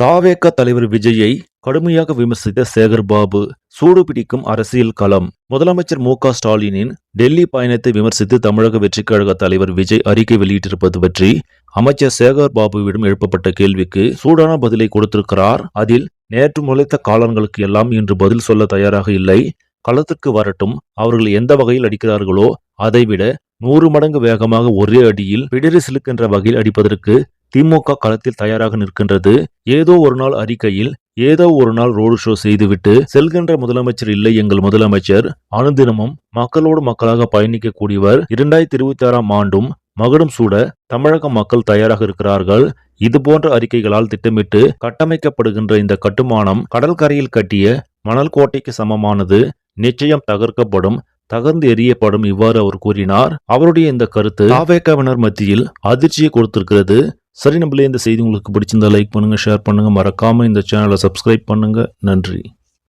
தாவேக தலைவர் விஜயை கடுமையாக விமர்சித்த சேகர் பாபு சூடு பிடிக்கும் அரசியல் களம். முதலமைச்சர் மு க ஸ்டாலினின் டெல்லி பயணத்தை விமர்சித்து தமிழக வெற்றிக் கழக தலைவர் விஜய் அறிக்கை வெளியிட்டிருப்பது பற்றி அமைச்சர் சேகர் பாபுவிடம் எழுப்பப்பட்ட கேள்விக்கு சூடான பதிலை கொடுத்திருக்கிறார். அதில் நேற்று முளைத்த காளான்களுக்கு எல்லாம் இன்று பதில் சொல்ல தயாராக இல்லை. களத்திற்கு வரட்டும். அவர்கள் எந்த வகையில் அடிக்கிறார்களோ அதைவிட நூறு மடங்கு வேகமாக ஒரே அடியில் பிடிரி சிலுக்கின்ற வகையில் அடிப்பதற்கு திமுக களத்தில் தயாராக நிற்கின்றது. ஏதோ ஒரு நாள் அறிக்கையில் ஏதோ ஒரு நாள் ரோடு ஷோ செய்துவிட்டு செல்கின்ற முதலமைச்சர் இல்லை எங்கள் முதலமைச்சர். அனுதினமும் மக்களோடு மக்களாக பயணிக்கக்கூடியவர் இரண்டாயிரத்தி இருபத்தி ஆறாம் ஆண்டும் மகுடம் சூட தமிழக மக்கள் தயாராக இருக்கிறார்கள். இது போன்ற அறிக்கைகளால் திட்டமிட்டு கட்டமைக்கப்படுகின்ற இந்த கட்டுமானம் கடற்கரையில் கட்டிய மணல் கோட்டைக்கு சமமானது. நிச்சயம் தகர்க்கப்படும் தகர்ந்து எறியப்படும் இவ்வாறு அவர் கூறினார். அவருடைய இந்த கருத்து தாவேக்காவினர் மத்தியில் அதிர்ச்சியை கொடுத்திருக்கிறது. சரி நம்மளே இந்த செய்தி உங்களுக்கு பிடிச்சிருந்தா லைக் பண்ணுங்கள் ஷேர் பண்ணுங்கள் மறக்காமல் இந்த சேனலை சப்ஸ்கிரைப் பண்ணுங்கள் நன்றி.